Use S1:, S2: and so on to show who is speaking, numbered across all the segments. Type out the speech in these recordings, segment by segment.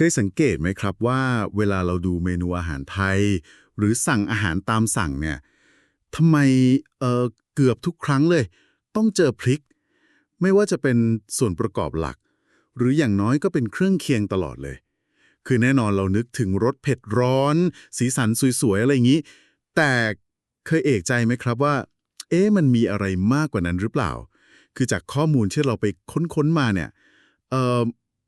S1: เคยสังเกตไหมครับว่าเวลาเราดูเมนูอาหารไทย หรือสั่งอาหารตามสั่งเนี่ยทำไมเออเกือบทุกครั้งเลย ต้องเจอพริก ไม่ว่าจะเป็นส่วนประกอบหลัก หรืออย่างน้อยก็เป็นเครื่องเคียงตลอดเลย คือแน่นอนเรานึกถึงรสเผ็ดร้อน สีสันสวยๆ อะไรอย่างนี้ แต่เคยเอกใจไหมครับว่า เอ๊ะมันมีอะไรมากกว่านั้นหรือเปล่า คือจากข้อมูลที่เราไปค้นๆมาเนี่ยเออ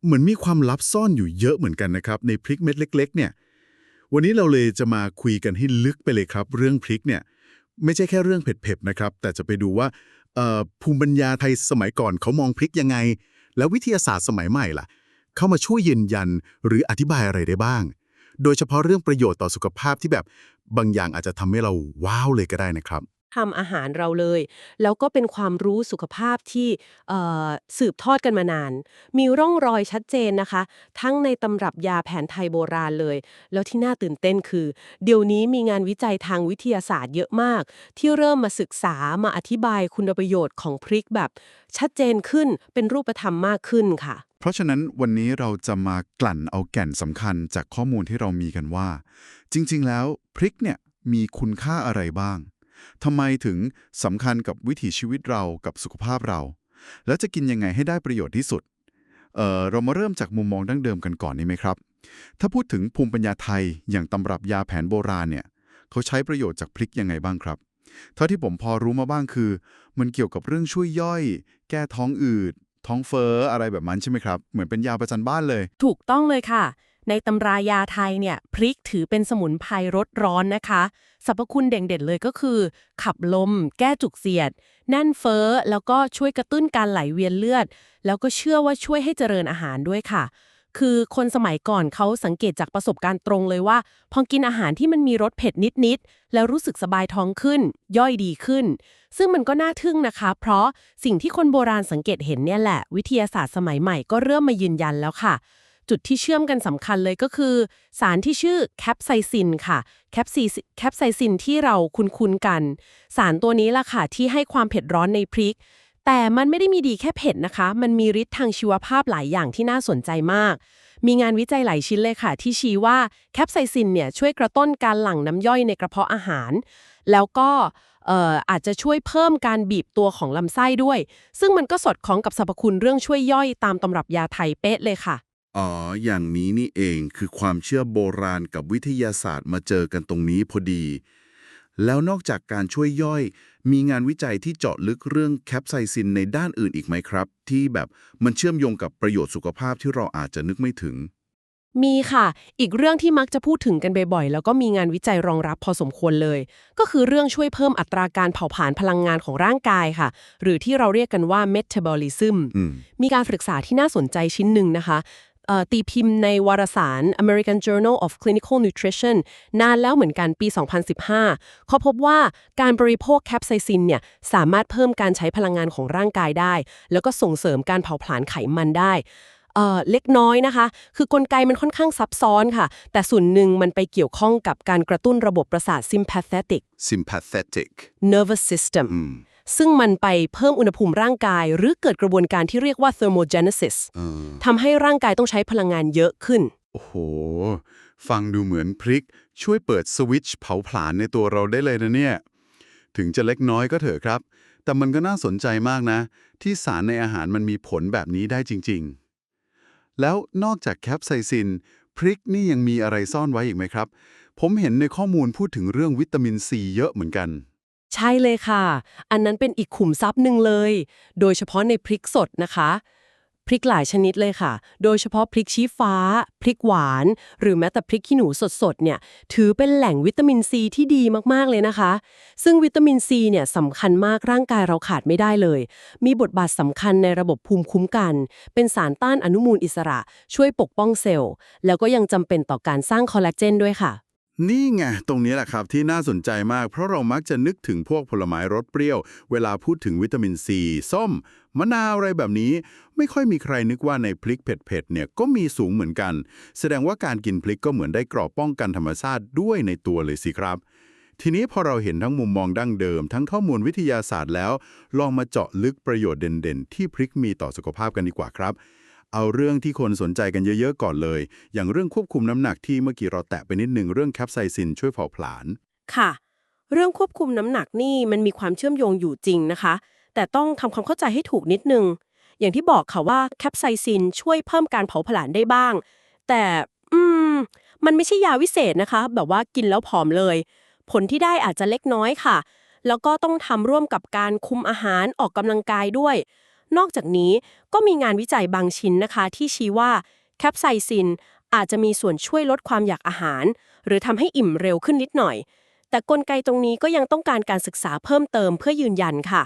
S1: เหมือนมีความลับซ่อนอยู่เยอะเหมือนกันนะครับ ในพริกเม็ดเล็ก ๆ เนี่ย วันนี้เราเลยจะมาคุยกันให้ลึกไปเลยครับ เรื่องพริกเนี่ยไม่ใช่แค่เรื่องเผ็ดๆนะครับ แต่จะไปดูว่าภูมิปัญญาไทยสมัยก่อนเขามองพริกยังไง แล้ววิทยาศาสตร์สมัยใหม่ล่ะ เข้ามาช่วยยืนยันหรืออธิบายอะไรได้บ้าง โดยเฉพาะเรื่องประโยชน์ต่อสุขภาพที่แบบบางอย่างอาจจะทำให้เราว้าวเลยก็ได้นะครับ
S2: ทำอาหารเราเลย แล้วก็เป็นความรู้สุขภาพที่สืบทอดกันมานาน มีร่องรอยชัดเจนนะคะ ทั้งในตำรับยาแผนไทยโบราณเลย แล้วที่น่าตื่นเต้นคือ เดี๋ยวนี้มีงานวิจัยทางวิทยาศาสตร์เยอะมาก ที่เริ่มมาศึกษามาอธิบายคุณประโยชน์ของพริกแบบ ชัดเจนขึ้นเป็นรูปธรรมมากขึ้นค่ะ
S3: เพราะฉะนั้นวันนี้เราจะมากลั่นเอาแก่นสำคัญจากข้อมูลที่เรามีกันว่า จริง ๆ แล้วพริกเนี่ยมีคุณค่าอะไรบ้าง ทำไมถึงสำคัญกับวิถีชีวิตเรากับสุขภาพเรา แล้วจะกินยังไงให้ได้ประโยชน์ที่สุดเเรามาเริ่มจากมุมมองดั้งเดิมกันก่อนนี่ไหมครับ ถ้าพูดถึงภูมิปัญญาไทยอย่างตำรับยาแผนโบราณเนี่ยเขาใช้ประโยชน์จากพริกยังไงบ้างครับ เท่าที่ผมพอรู้มาบ้างคือ มันเกี่ยวกับเรื่องช่วยย่อย แก้ท้องอืดท้องเฟ้ออะไรแบบนั้นใช่ไหมครับ เหมือนเป็นยาประจำบ้านเลย
S2: ถูกต้องเลยค่ะ ในตำรายาไทยเนี่ยพริกถือเป็นสมุนไพรรสร้อนนะคะสรรพคุณเด่นๆเลยก็คือ ขับลม แก้จุกเสียด แน่นเฟ้อ แล้วก็ช่วยกระตุ้นการไหลเวียนเลือด แล้วก็เชื่อว่าช่วยให้เจริญอาหารด้วยค่ะ คือคนสมัยก่อนเขาสังเกตจากประสบการณ์ตรงเลยว่า พอกินอาหารที่มันมีรสเผ็ดนิดๆ แล้วรู้สึกสบายท้องขึ้น ย่อยดีขึ้น ซึ่งมันก็น่าทึ่งนะคะ เพราะสิ่งที่คนโบราณสังเกตเห็นเนี่ยแหละ วิทยาศาสตร์สมัยใหม่ก็เริ่มมายืนยันแล้วค่ะ จุดที่เชื่อมกันสำคัญเลยก็คือ สารที่ชื่อแคปไซซินค่ะแคปซีแคปไซซินที่เราคุ้นๆกัน สารตัวนี้ล่ะค่ะที่ให้ความเผ็ดร้อนในพริก แต่มันไม่ได้มีดีแค่เผ็ดนะคะ มันมีฤทธิ์ทางชีวภาพหลายอย่างที่น่าสนใจมาก มีงานวิจัยหลายชิ้นเลยค่ะ ที่ชี้ว่าแคปไซซินเนี่ยช่วยกระตุ้นการหลั่งน้ำย่อยในกระเพาะอาหาร แล้วก็เอ่ออาจจะช่วยเพิ่มการบีบตัวของลำไส้ด้วย ซึ่งมันก็สอดคล้องกับสรรพคุณเรื่องช่วยย่อยตามตำรับยาไทยเป๊ะเลยค่ะ
S1: อ๋อ อย่างนี้นี่เองคือความเชื่อโบราณกับวิทยาศาสตร์มาเจอกันตรงนี้พอดี แล้วนอกจากการช่วยย่อย มีงานวิจัยที่เจาะลึกเรื่องแคปไซซินในด้านอื่นอีกไหมครับ ที่แบบมันเชื่อมโยงกับประโยชน์สุขภาพที่เราอาจจะนึกไม่ถึง
S2: มีค่ะ อีกเรื่องที่มักจะพูดถึงกันบ่อยๆ แล้วก็มีงานวิจัยรองรับพอสมควรเลย ก็คือเรื่องช่วยเพิ่มอัตราการเผาผลาญพลังงานของร่างกายค่ะ หรือที่เราเรียกกันว่า metabolism
S1: อืม
S2: มีการศึกษาที่น่าสนใจชิ้นหนึ่งนะคะเอ่อ ตีพิมพ์ในวารสาร American Journal of Clinical Nutrition นานแล้วเหมือนกันปี 2015 เขาพบว่าการบริโภคแคปไซซินเนี่ยสามารถเพิ่มการใช้พลังงานของร่างกายได้ แล้วก็ส่งเสริมการเผาผลาญไขมันได้เอ่อเล็กน้อยนะคะ คือกลไกมันค่อนข้างซับซ้อนค่ะ แต่ส่วนหนึ่งมันไปเกี่ยวข้องกับการกระตุ้นระบบประสาท sympathetic
S1: sympathetic
S2: nervous system
S1: อืม
S2: ซึ่งมันไปเพิ่มอุณหภูมิร่างกาย หรือเกิดกระบวนการที่เรียกว่า thermogenesis
S1: เออ
S2: ทำให้ร่างกายต้องใช้พลังงานเยอะขึ้น
S3: โอ้โห ฟังดูเหมือนพริก ช่วยเปิดสวิตช์เผาผลาญในตัวเราได้เลยนะเนี่ย ถึงจะเล็กน้อยก็เถอะครับ แต่มันก็น่าสนใจมากนะ ที่สารในอาหารมันมีผลแบบนี้ได้จริง ๆ แล้วนอกจากแคปไซซินพริกนี่ยังมีอะไรซ่อนไว้อีกไหมครับ ผมเห็นในข้อมูลพูดถึงเรื่องวิตามินซีเยอะเหมือนกัน
S2: ใช่เลยค่ะ อันนั้นเป็นอีกขุมทรัพย์หนึ่งเลย โดยเฉพาะในพริกสดนะคะ พริกหลายชนิดเลยค่ะ โดยเฉพาะพริกชี้ฟ้า พริกหวาน หรือแม้แต่พริกขี้หนูสดๆ เนี่ย ถือเป็นแหล่งวิตามินซีที่ดีมากๆ เลยนะคะ ซึ่งวิตามินซีเนี่ยสำคัญมากร่างกายเราขาดไม่ได้เลย มีบทบาทสำคัญในระบบภูมิคุ้มกัน เป็นสารต้านอนุมูลอิสระ ช่วยปกป้องเซลล์ แล้วก็ยังจำเป็นต่อการสร้างคอลลาเจนด้วยค่ะ
S1: นี่ไง ตรงนี้แหละครับที่น่าสนใจมาก เพราะเรามักจะนึกถึงพวกผลไม้รสเปรี้ยว เวลาพูดถึงวิตามินซีส้ม มะนาวอะไรแบบนี้ ไม่ค่อยมีใครนึกว่าในพริกเผ็ดๆเนี่ยก็มีสูงเหมือนกัน แสดงว่าการกินพริกก็เหมือนได้กรอบป้องกันธรรมชาติด้วยในตัวเลยสิครับ ทีนี้พอเราเห็นทั้งมุมมองดั้งเดิม ทั้งข้อมูลวิทยาศาสตร์แล้ว ลองมาเจาะลึกประโยชน์เด่นๆ ที่พริกมีต่อสุขภาพกันดีกว่าครับ เอาเรื่องที่คนสนใจกันเยอะๆก่อนเลย อย่างเรื่องควบคุมน้ำหนักที่เมื่อกี้เราแตะไปนิดหนึ่งเรื่องแคปไซซินช่วยเผาผลาญ
S4: ค่ะ เรื่องควบคุมน้ำหนักนี่มันมีความเชื่อมโยงอยู่จริงนะคะ แต่ต้องทำความเข้าใจให้ถูกนิดนึง อย่างที่บอกค่ะว่าแคปไซซินช่วยเพิ่มการเผาผลาญได้บ้าง แต่อืม มันไม่ใช่ยาวิเศษนะคะ แบบว่ากินแล้วผอมเลย ผลที่ได้อาจจะเล็กน้อยค่ะ แล้วก็ต้องทำร่วมกับการคุมอาหารออกกำลังกายด้วย นอกจากนี้ก็มีงานวิจัยบางชิ้นนะคะที่ชี้ว่าแคปไซซินอาจจะมีส่วนช่วยลดความอยากอาหาร หรือทำให้อิ่มเร็วขึ้นนิดหน่อย แต่กลไกตรงนี้ก็ยังต้องการการศึกษาเพิ่มเติมเพื่อยืนยันค่ะ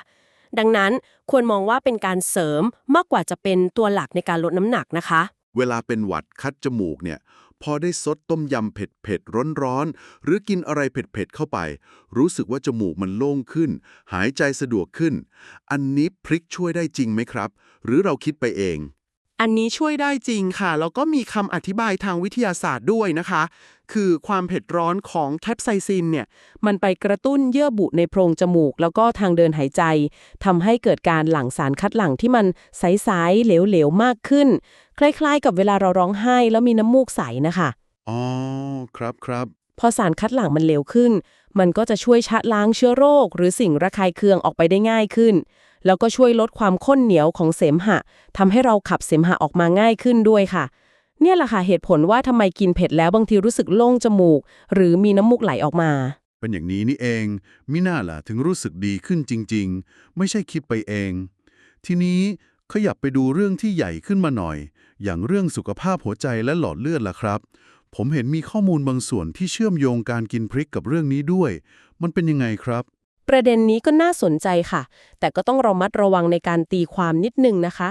S4: ดังนั้นควรมองว่าเป็นการเสริมมากกว่าจะเป็นตัวหลักในการลดน้ำหนักนะคะ
S1: เวลาเป็นหวัดคัดจมูกเนี่ย พอได้ซดต้มยำเผ็ดๆร้อนๆหรือกินอะไรเผ็ดๆเข้าไป รู้สึกว่าจมูกมันโล่งขึ้น หายใจสะดวกขึ้น อันนี้พริกช่วยได้จริงไหมครับ หรือเราคิดไปเอง
S2: อันนี้ช่วยได้จริงค่ะ แล้วก็มีคำอธิบายทางวิทยาศาสตร์ด้วยนะคะ คือความเผ็ดร้อนของแคปไซซินเนี่ยมันไปกระตุ้นเยื่อบุในโพรงจมูก แล้วก็ทางเดินหายใจทำให้เกิดการหลั่งสารคัดหลั่งที่มันใสๆเหลวๆ มากขึ้น คล้ายๆ กับเวลาเราร้องไห้แล้วมีน้ำมูกใสนะคะ
S1: อ๋อครับครับ
S2: พอสารคัดหลั่งมันเร็วขึ้น มันก็จะช่วยชะล้างเชื้อโรค หรือสิ่งระคายเคืองออกไปได้ง่ายขึ้น แล้วก็ช่วยลดความข้นเหนียวของเสมหะทำให้เราขับเสมหะออกมาง่ายขึ้นด้วยค่ะ เนี่ยแหละค่ะเหตุผลว่าทำไมกินเผ็ดแล้วบางทีรู้สึกโล่งจมูก หรือมีน้ำมูกไหลออกมา
S1: เป็นอย่างนี้นี่เองมิน่าล่ะถึงรู้สึกดีขึ้นจริง ๆ ไม่ใช่คิดไปเอง ทีนี้ขยับไปดูเรื่องที่ใหญ่ขึ้นมาหน่อย อย่างเรื่องสุขภาพหัวใจและหลอดเลือดล่ะครับ ผมเห็นมีข้อมูลบางส่วนที่เชื่อมโยงการกินพริกกับเรื่องนี้ด้วย มันเป็นยังไงครับ
S2: ประเด็นนี้ก็น่าสนใจค่ะ แต่ก็ต้องระมัดระวังในการตีความนิดนึงนะคะ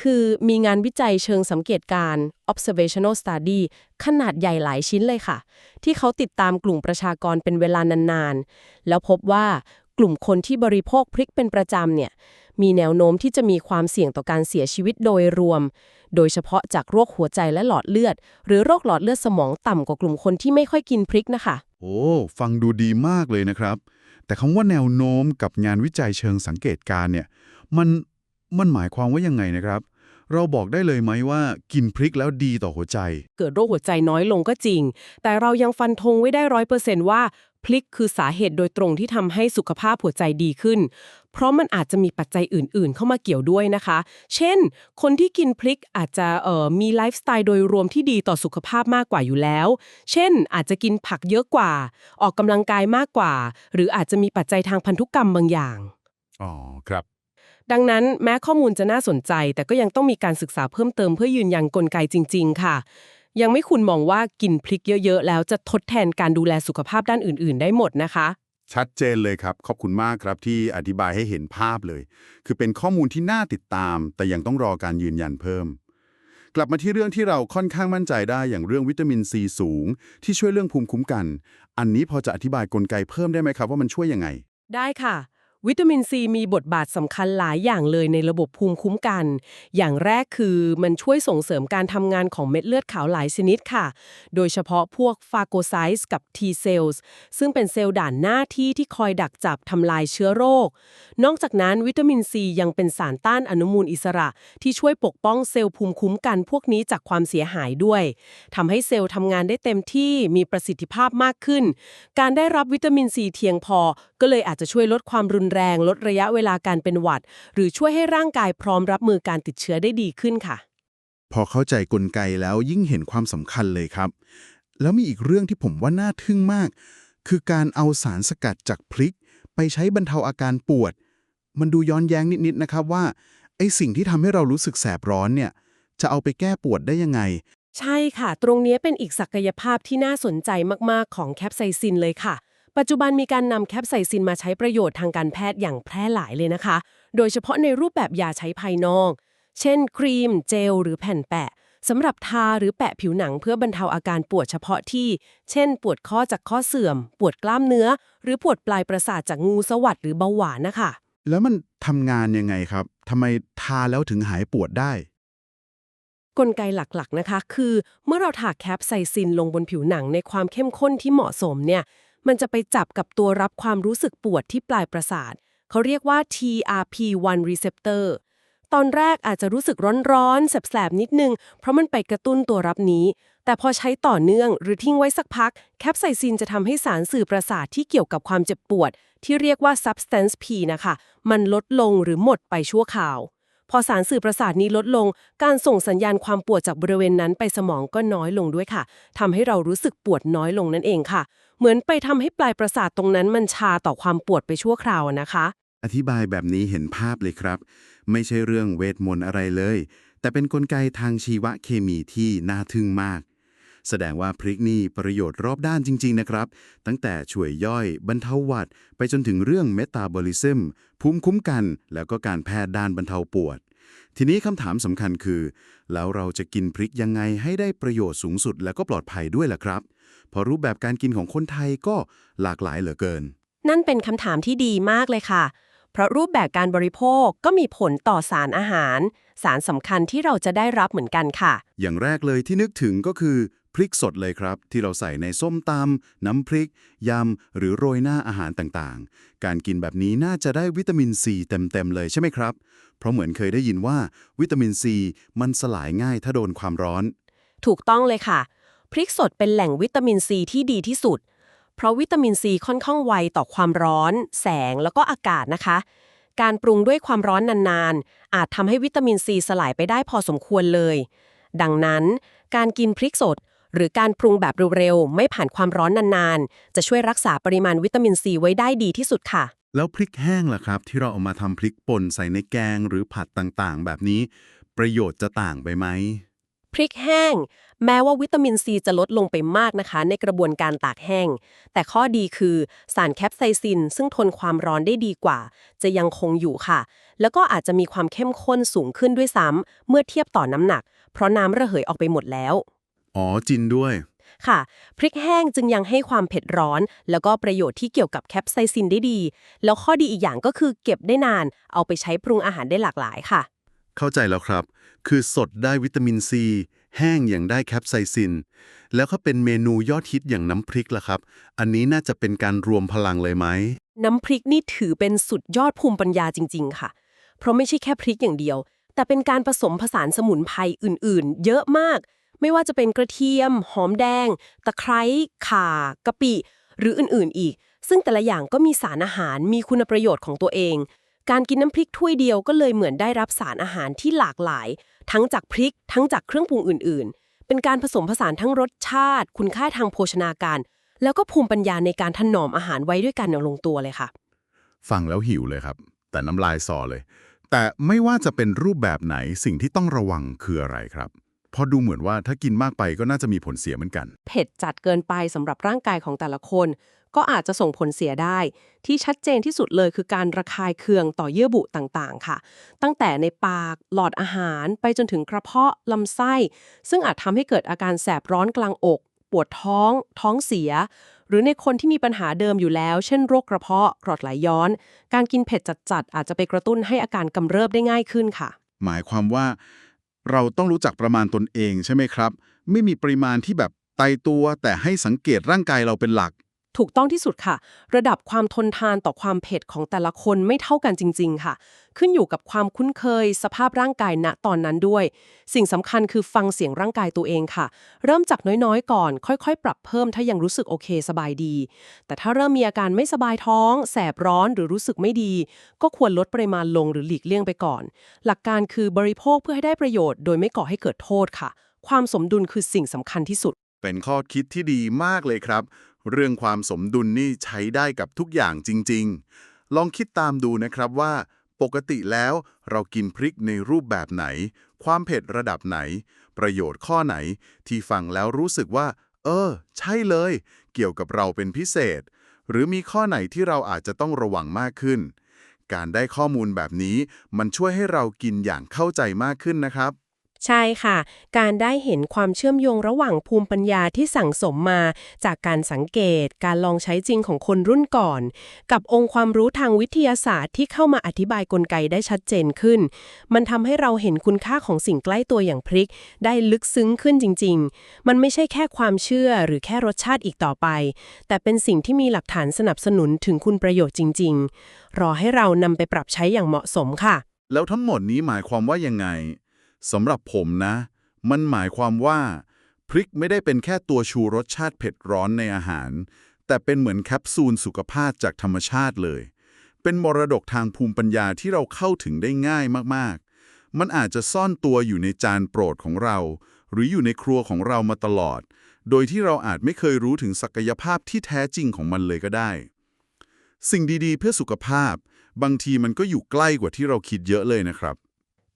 S2: คือมีงานวิจัยเชิงสังเกตการ observational study ขนาดใหญ่หลายชิ้นเลยค่ะ ที่เขาติดตามกลุ่มประชากรเป็นเวลานานๆ แล้วพบว่ากลุ่มคนที่บริโภคพริกเป็นประจำเนี่ย มีแนวโน้มที่จะมีความเสี่ยงต่อการเสียชีวิตโดยรวม โดยเฉพาะจากโรคหัวใจและหลอดเลือด หรือโรคหลอดเลือดสมองต่ำกว่ากลุ่มคนที่ไม่ค่อยกินพริกนะคะ
S1: โอ้ ฟังดูดีมากเลยนะครับ แต่คำว่าแนวโน้มกับงานวิจัยเชิงสังเกตการ์เนี่ยมันมันหมายความว่ายังไงนะครับ เราบอกได้เลยไหมว่ากินพริกแล้วดีต่อหัวใจ
S2: เกิดโรคหัวใจน้อยลงก็จริง แต่เรายังฟันธงไว้ได้ร้อยเปอร์เซนต์ว่าพลิกคือสาเหตุโดยตรงที่ทำให้สุขภาพหัวใจดีขึ้น เพราะมันอาจจะมีปัจจัยอื่น ๆ เข้ามาเกี่ยวด้วยนะคะ เช่น คนที่กินพลิกอาจจะเอ่อมีไลฟ์สไตล์โดยรวมที่ดีต่อสุขภาพมากกว่าอยู่แล้ว เช่น อาจจะกินผักเยอะกว่า ออกกำลังกายมากกว่า หรืออาจจะมีปัจจัยทางพันธุกรรมบางอย่าง
S1: อ๋อ ครับ
S2: ดังนั้นแม้ข้อมูลจะน่าสนใจ แต่ก็ยังต้องมีการศึกษาเพิ่มเติมเพื่อยืนยันกลไกจริง ๆ ค่ะ ยังไม่คุณมองว่ากินพริกเยอะ ๆ แล้วจะทดแทนการดูแลสุขภาพด้านอื่น ๆ ได้หมดนะคะ
S1: ชัดเจนเลยครับ ขอบคุณมากครับที่อธิบายให้เห็นภาพเลย คือเป็นข้อมูลที่น่าติดตาม แต่ยังต้องรอการยืนยันเพิ่ม กลับมาที่เรื่องที่เราค่อนข้างมั่นใจได้อย่างเรื่องวิตามินซีสูง ที่ช่วยเรื่องภูมิคุ้มกัน อันนี้พอจะอธิบายกลไกเพิ่มได้ไหมครับ ว่ามันช่วยยังไง
S2: ได้ค่ะ วิตามินซีมีบทบาทสำคัญหลายอย่างเลยในระบบภูมิคุ้มกัน อย่างแรกคือมันช่วยส่งเสริมการทำงานของเม็ดเลือดขาวหลายชนิดค่ะ โดยเฉพาะพวกฟาโกไซต์กับ T cells ซึ่งเป็นเซลล์ด่านหน้าที่ที่คอยดักจับทำลายเชื้อโรค นอกจากนั้นวิตามินซียังเป็นสารต้านอนุมูลอิสระ ที่ช่วยปกป้องเซลล์ภูมิคุ้มกันพวกนี้จากความเสียหายด้วยทำให้เซลล์ทำงานได้เต็มที่มีประสิทธิภาพมากขึ้น การได้รับวิตามินซีเพียงพอก็เลยอาจจะช่วยลดความรุนแรง ลดระยะเวลาการเป็นหวัด หรือช่วยให้ร่างกายพร้อมรับมือการติดเชื้อได้ดีขึ้นค่ะ
S1: พอเข้าใจกลไกแล้วยิ่งเห็นความสำคัญเลยครับ แล้วมีอีกเรื่องที่ผมว่าน่าทึ่งมาก คือการเอาสารสกัดจากพริก ไปใช้บรรเทาอาการปวด มันดูย้อนแย้งนิดๆนะครับว่าไอ้สิ่งที่ทำให้เรารู้สึกแสบร้อนเนี่ยจะเอาไปแก้ปวดได้ยังไง
S2: ใช่ค่ะ ตรงนี้เป็นอีกศักยภาพที่น่าสนใจมาก ๆ ของแคปไซซินเลยค่ะ ปัจจุบันมีการนำแคปไซซินมาใช้ประโยชน์ทางการแพทย์อย่างแพร่หลายเลยนะคะ โดยเฉพาะในรูปแบบยาใช้ภายนอก เช่น ครีม เจล หรือแผ่นแปะสำหรับทาหรือแปะผิวหนังเพื่อบรรเทาอาการปวดเฉพาะที่ เช่น ปวดข้อจากข้อเสื่อม ปวดกล้ามเนื้อ หรือปวดปลายประสาทจากงูสวัสดหรือเบาหวานนะคะ
S1: แล้วมันทำงานยังไงครับทำไมทาแล้วถึงหายปวดได้
S2: กลไกหลักๆนะคะ คือ เมื่อเราทาแคปไซซินลงบนผิวหนังในความเข้มข้นที่เหมาะสมเนี่ย มันจะไปจับกับตัวรับความรู้สึกปวดที่ปลายประสาท เขาเรียกว่า TRP1 receptor
S5: ตอนแรกอาจจะรู้สึกร้อนๆแสบๆนิดนึง เพราะมันไปกระตุ้นตัวรับนี้ แต่พอใช้ต่อเนื่องหรือทิ้งไว้สักพัก แคปไซซินจะทำให้สารสื่อประสาทที่เกี่ยวกับความเจ็บปวด ที่เรียกว่า substance P นะคะ มันลดลงหรือหมดไปชั่วคราว พอสารสื่อประสาทนี้ลดลง การส่งสัญญาณความปวดจากบริเวณนั้นไปสมองก็น้อยลงด้วยค่ะทำให้เรารู้สึกปวดน้อยลงนั่นเองค่ะ เหมือนไปทำให้ปลายประสาทตรงนั้นมันชาต่อความปวดไปชั่วคราวนะคะ
S1: อธิบายแบบนี้เห็นภาพเลยครับ ไม่ใช่เรื่องเวทมนต์อะไรเลย แต่เป็นนกลไกทางชีวเคมีที่น่าทึ่งมาก แสดงว่าพริกนี่ประโยชน์รอบด้านจริง ๆ นะครับ ตั้งแต่ช่วยย่อยบรรเทาหวัด ไปจนถึงเรื่องเมตาบอลิซึมภูมิคุ้มกัน แล้วก็การแพทย์ด้านบรรเทาปวดทีนี้คำถามสำคัญคือ แล้วเราจะกินพริกยังไงให้ได้ประโยชน์สูงสุดแล้วก็ปลอดภัยด้วยล่ะครับ ราะรูปแบบการกินของคนไทยก็หลากหลายเหลือเกิน
S2: นั่นเป็นคำถามที่ดีมากเลยค่ะ เพราะรูปแบบการบริโภคก็มีผลต่อสารอาหาร สารสำคัญที่เราจะได้รับเหมือนกันค่ะ
S1: อย่างแรกเลยที่นึกถึงก็คือพริกสดเลยครับ ที่เราใส่ในส้มตำน้ำพริก ยำ หรือโรยหน้าอาหารต่างๆ การกินแบบนี้น่าจะได้วิตามินซีเต็ม ๆ เลยใช่ไหมครับ เพราะเหมือนเคยได้ยินว่าวิตามินซีมันสลายง่ายถ้าโดนความร้อน
S2: ถูกต้องเลยค่ะ พริกสดเป็นแหล่งวิตามินซีที่ดีที่สุด เพราะวิตามินซีค่อนข้างไวต่อความร้อน แสงแล้วก็อากาศนะคะ การปรุงด้วยความร้อนนานๆ อาจทำให้วิตามินซีสลายไปได้พอสมควรเลย ดังนั้น การกินพริกสด หรือการปรุงแบบเร็วๆไม่ผ่านความร้อนนานๆ จะช่วยรักษาปริมาณวิตามินซีไว้ได้ดีที่สุดค่ะ
S1: แล้วพริกแห้งล่ะครับ ที่เราเอามาทำพริกป่นใส่ในแกงหรือผัดต่างๆ แบบนี้ ประโยชน์จะต่างไปไหม
S2: พริกแห้ง แม้ว่าวิตามินซีจะลดลงไปมากนะคะ ในกระบวนการตากแห้ง แต่ข้อดีคือสารแคปไซซิน ซึ่งทนความร้อนได้ดีกว่า จะยังคงอยู่ค่ะ แล้วก็อาจจะมีความเข้มข้นสูงขึ้นด้วยซ้ำเมื่อเทียบต่อน้ำหนัก เพราะน้ำระเหยออกไปหมดแล้ว
S1: อ๋อจินด้วย
S2: ค่ะ พริกแห้งจึงยังให้ความเผ็ดร้อน แล้วก็ประโยชน์ที่เกี่ยวกับแคปไซซินได้ดี แล้วข้อดีอีกอย่างก็คือเก็บได้นาน เอาไปใช้ปรุงอาหารได้หลากหลายค่ะ
S1: เข้าใจแล้วครับ คือสดได้วิตามินซี แห้งอย่างได้แคปไซซิน แล้วก็เป็นเมนูยอดฮิตอย่างน้ำพริกล่ะครับ อันนี้น่าจะเป็นการรวมพลังเลยไหม
S2: น้ำพริกนี่ถือเป็นสุดยอดภูมิปัญญาจริง ๆ ค่ะ เพราะไม่ใช่แค่พริกอย่างเดียว แต่เป็นการผสมผสานสมุนไพรอื่น ๆ เยอะมาก ไม่ว่าจะเป็นกระเทียม หอมแดง ตะไคร้ข่ากะปิ หรืออื่น ๆ อีก ซึ่งแต่ละอย่างก็มีสารอาหาร มีคุณประโยชน์ของตัวเอง การกินน้ำพริกถ้วยเดียวก็เลยเหมือนได้รับสารอาหารที่หลากหลาย ทั้งจากพริก ทั้งจากเครื่องปรุงอื่น ๆ เป็นการผสมผสานทั้งรสชาติ คุณค่าทางโภชนาการ แล้วก็ภูมิปัญญาในการถนอมอาหารไว้ด้วยกันอย่างลงตัวเลยค่ะ
S1: ฟังแล้วหิวเลยครับ แต่น้ำลายสอเลย แต่ไม่ว่าจะเป็นรูปแบบไหนสิ่งที่ต้องระวังคืออะไรครับเพอดูเหมือนว่าถ้ากินมากไปก็น่าจะมีผลเสียเหมือนกัน
S5: เผ็ดจัดเกินไปสำหรับร่างกายของแต่ละคน ก็อาจจะส่งผลเสียได้ ที่ชัดเจนที่สุดเลยคือการระคายเคืองต่อเยื่อบุต่างๆ ค่ะ ตั้งแต่ในปาก หลอดอาหารไปจนถึงกระเพาะลำไส้ ซึ่งอาจทำให้เกิดอาการแสบร้อนกลางอก ปวดท้อง ท้องเสีย หรือในคนที่มีปัญหาเดิมอยู่แล้ว เช่นโรคกระเพาะกรดไหลย้อน การกินเผ็ดจัดๆอาจจะไปกระตุ้นให้อาการกำเริบได้ง่ายขึ้นค่ะ
S3: หมายความว่า เราต้องรู้จักประมาณตนเองใช่ไหมครับ ไม่มีปริมาณที่แบบไตตัวแต่ให้สังเกตร่างกายเราเป็นหลัก
S5: ถูกต้องที่สุดค่ะ ระดับความทนทานต่อความเผ็ดของแต่ละคนไม่เท่ากันจริง ๆ ค่ะ ขึ้นอยู่กับความคุ้นเคย สภาพร่างกายณตอนนั้นด้วย สิ่งสำคัญคือฟังเสียงร่างกายตัวเองค่ะ เริ่มจากน้อยๆ ก่อน ค่อยๆ ปรับเพิ่มถ้ายังรู้สึกโอเคสบายดี แต่ถ้าเริ่มมีอาการไม่สบายท้อง แสบร้อนหรือรู้สึกไม่ดี ก็ควรลดปริมาณลงหรือหลีกเลี่ยงไปก่อน หลักการคือบริโภคเพื่อให้ได้ประโยชน์ โดยไม่ก่อให้เกิดโทษค่ะ ความสมดุลคือสิ่งสำคัญที่สุด
S3: เป็นข้อคิดที่ดีมากเลยครับ เรื่องความสมดุลนี่ใช้ได้กับทุกอย่างจริง ๆ ลองคิดตามดูนะครับว่า ปกติแล้วเรากินพริกในรูปแบบไหน ความเผ็ดระดับไหน ประโยชน์ข้อไหน ที่ฟังแล้วรู้สึกว่า เออ ใช่เลย เกี่ยวกับเราเป็นพิเศษ หรือมีข้อไหนที่เราอาจจะต้องระวังมากขึ้น การได้ข้อมูลแบบนี้มันช่วยให้เรากินอย่างเข้าใจมากขึ้นนะครับ
S2: ใช่ค่ะ การได้เห็นความเชื่อมโยงระหว่างภูมิปัญญาที่สั่งสมมา จากการสังเกต การลองใช้จริงของคนรุ่นก่อน กับองค์ความรู้ทางวิทยาศาสตร์ที่เข้ามาอธิบายกลไกได้ชัดเจนขึ้น มันทำให้เราเห็นคุณค่าของสิ่งใกล้ตัวอย่างพริก ได้ลึกซึ้งขึ้นจริง ๆ มันไม่ใช่แค่ความเชื่อหรือแค่รสชาติอีกต่อไป แต่เป็นสิ่งที่มีหลักฐานสนับสนุนถึงคุณประโยชน์จริง ๆ รอให้เรานำไปปรับใช้อย่างเหมาะสมค่ะ
S1: แล้วทั้งหมดนี้หมายความว่ายังไง สำหรับผมนะ มันหมายความว่า พริกไม่ได้เป็นแค่ตัวชูรสชาติเผ็ดร้อนในอาหาร แต่เป็นเหมือนแคปซูลสุขภาพจากธรรมชาติเลย เป็นมรดกทางภูมิปัญญาที่เราเข้าถึงได้ง่ายมากๆ มันอาจจะซ่อนตัวอยู่ในจานโปรดของเรา หรืออยู่ในครัวของเรามาตลอด โดยที่เราอาจไม่เคยรู้ถึงศักยภาพที่แท้จริงของมันเลยก็ได้ สิ่งดีๆ เพื่อสุขภาพ บางทีมันก็อยู่ใกล้กว่าที่เราคิดเยอะเลยนะครับ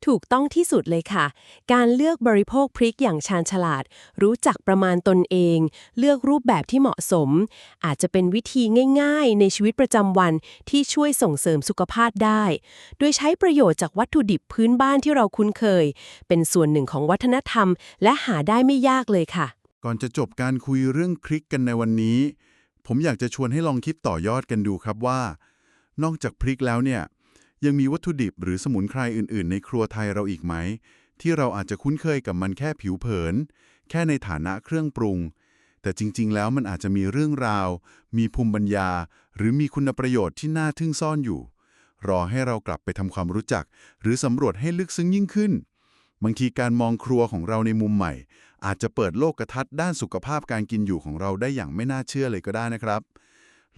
S2: ถูกต้องที่สุดเลยค่ะ การเลือกบริโภคพริกอย่างชาญฉลาด รู้จักประมาณตนเอง เลือกรูปแบบที่เหมาะสม อาจจะเป็นวิธีง่ายๆ ในชีวิตประจำวันที่ช่วยส่งเสริมสุขภาพได้ โดยใช้ประโยชน์จากวัตถุดิบพื้นบ้านที่เราคุ้นเคย เป็นส่วนหนึ่งของวัฒนธรรม และหาได้ไม่ยากเลยค่ะ
S1: ก่อนจะจบการคุยเรื่องพริกกันในวันนี้ ผมอยากจะชวนให้ลองคิดต่อยอดกันดูครับว่า นอกจากพริกแล้วเนี่ย ยังมีวัตถุดิบหรือสมุนไพรอื่นๆ ในครัวไทยเราอีกไหม ที่เราอาจจะคุ้นเคยกับมันแค่ผิวเผิน แค่ในฐานะเครื่องปรุง แต่จริง ๆ แล้วมันอาจจะมีเรื่องราว มีภูมิปัญญา หรือมีคุณประโยชน์ที่น่าทึ่งซ่อนอยู่ รอให้เรากลับไปทำความรู้จัก หรือสำรวจให้ลึกซึ้งยิ่งขึ้น บางทีการมองครัวของเราในมุมใหม่ อาจจะเปิดโลกทัศน์ด้านสุขภาพการกินอยู่ของเราได้อย่างไม่น่าเชื่อเลยก็ได้นะครับ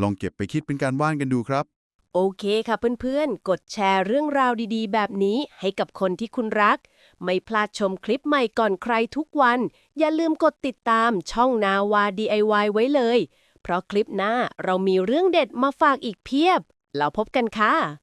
S1: ลองเก็บไปคิดเป็นการบ้านกันดูครับ
S2: โอเคค่ะเพื่อนๆ กดแชร์เรื่องราวดีๆ แบบนี้ให้กับคนที่คุณรัก ไม่พลาดชมคลิปใหม่ก่อนใครทุกวัน อย่าลืมกดติดตามช่องนาวา DIY ไว้เลย เพราะคลิปหน้าเรามีเรื่องเด็ดมาฝากอีกเพียบ แล้วพบกันค่ะ